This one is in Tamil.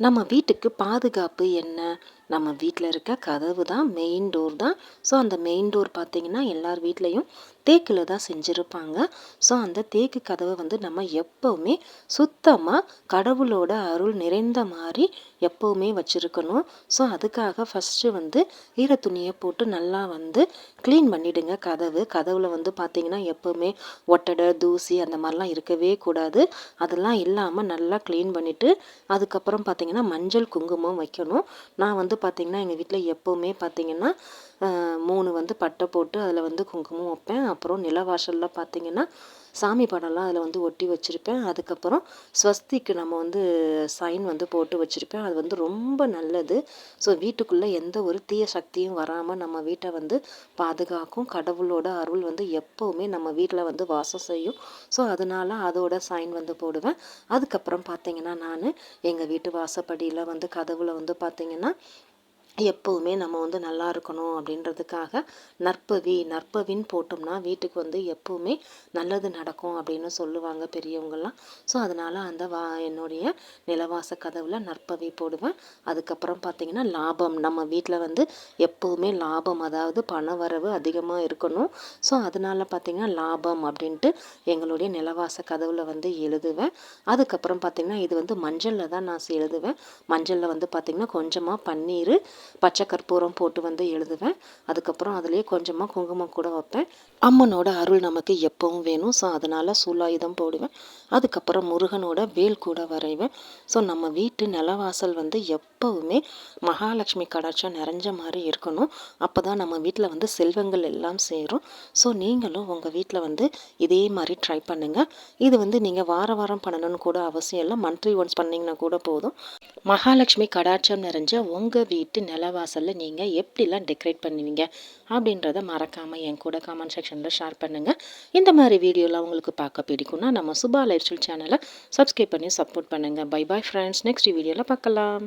நம்ம வீட்டுக்கு பாதுகாப்பு என்ன? நம்ம வீட்டில் இருக்க கதவு தான் மெயின் டோர் தான். ஸோ அந்த மெயின் டோர் பார்த்திங்கன்னா எல்லார் வீட்லேயும் தேக்கில் தான் செஞ்சுருப்பாங்க. ஸோ அந்த தேக்கு கதவை வந்து நம்ம எப்போவுமே சுத்தமாக கடவுளோட அருள் நிறைந்த மாதிரி எப்போவுமே வச்சுருக்கணும். ஸோ அதுக்காக ஃபஸ்ட்டு வந்து ஈர துணியை போட்டு நல்லா வந்து க்ளீன் பண்ணிவிடுங்க கதவு. கதவில் வந்து பார்த்திங்கன்னா எப்போவுமே ஒட்டடை தூசி அந்த மாதிரிலாம் இருக்கவே கூடாது. அதெல்லாம் இல்லாமல் நல்லா க்ளீன் பண்ணிவிட்டு அதுக்கப்புறம் பார்த்திங்கன்னா மஞ்சள் குங்குமம் வைக்கணும். நான் வந்து பார்த்திங்கன்னா எங்கள் வீட்டில் எப்போவுமே பார்த்திங்கன்னா மூணு வந்து பட்டை போட்டு அதில் வந்து குங்குமம் வைப்பேன். அப்புறம் நிலவாசலில் பார்த்திங்கன்னா சாமி படம்லாம் அதில் வந்து ஒட்டி வச்சுருப்பேன். அதுக்கப்புறம் ஸ்வஸ்திக்கு நம்ம வந்து சைன் வந்து போட்டு வச்சுருப்பேன். அது வந்து ரொம்ப நல்லது. ஸோ வீட்டுக்குள்ளே எந்த ஒரு தீய சக்தியும் வராமல் நம்ம வீட்டை வந்து பாதுகாக்கும். கடவுளோட அருள் வந்து எப்போவுமே நம்ம வீட்டில் வந்து வாசம் செய்யும். ஸோ அதனால் அதோட சைன் வந்து போடுவேன். அதுக்கப்புறம் பார்த்திங்கன்னா நான் எங்கள் வீட்டு வாசப்படியில் வந்து கதவுல வந்து பார்த்திங்கன்னா எப்போவுமே நம்ம வந்து நல்லா இருக்கணும் அப்படின்றதுக்காக நற்பவி நற்பவின்னு போட்டோம்னா வீட்டுக்கு வந்து எப்போவுமே நல்லது நடக்கும் அப்படின்னு சொல்லுவாங்க பெரியவங்கள்லாம். ஸோ அதனால் அந்த வா என்னுடைய நிலவாச கதவில் நற்பவி போடுவேன். அதுக்கப்புறம் பார்த்திங்கன்னா லாபம். நம்ம வீட்டில் வந்து எப்போவுமே லாபம் அதாவது பண வரவு அதிகமாக இருக்கணும். ஸோ அதனால் பார்த்திங்கன்னா லாபம் அப்படின்ட்டு எங்களுடைய நிலவாச கதவில் வந்து எழுதுவேன். அதுக்கப்புறம் பார்த்திங்கன்னா இது வந்து மஞ்சளில் தான் நான் எழுதுவேன். மஞ்சளில் வந்து பார்த்திங்கன்னா கொஞ்சமாக பன்னீர் பச்சை கற்பூரம் போட்டு வந்து எழுதுவேன். அதுக்கப்புறம் அதுலேயே கொஞ்சமாக குங்குமம் கூட வைப்பேன். அம்மனோட அருள் நமக்கு எப்பவும் வேணும். ஸோ அதனால் சூலாயுதம் போடுவேன். அதுக்கப்புறம் முருகனோட வேல் கூட வரைவேன். ஸோ நம்ம வீட்டு நிலவாசல் வந்து எப்போவுமே மகாலட்சுமி கடாட்சம் நிறைஞ்ச மாதிரி இருக்கணும். அப்போ தான் நம்ம வீட்டில் வந்து செல்வங்கள் எல்லாம் சேரும். ஸோ நீங்களும் உங்கள் வீட்டில் வந்து இதே மாதிரி ட்ரை பண்ணுங்கள் இது வந்து நீங்கள் வார வாரம் பண்ணணும்னு கூட அவசியம் இல்லை. மந்த்லி ஒன்ஸ் பண்ணிங்கன்னா கூட போதும். மகாலட்சுமி கடாட்சம் நிறைஞ்ச உங்கள் வீட்டு நிலவாசலில் நீங்கள் எப்படிலாம் டெக்கரேட் பண்ணுவீங்க அப்படின்றத மறக்காமல் என் கூட கமெண்ட் செக்ஷனில் ஷேர் பண்ணுங்கள் இந்த மாதிரி வீடியோலாம் உங்களுக்கு பார்க்க பிடிக்கும்னா நம்ம சுபா லைஃப் ஸ்டைல் சேனலை சப்ஸ்கிரைப் பண்ணி சப்போர்ட் பண்ணுங்கள் பை பாய் ஃப்ரெண்ட்ஸ் நெக்ஸ்ட் வீடியோவில் பார்க்கலாம்.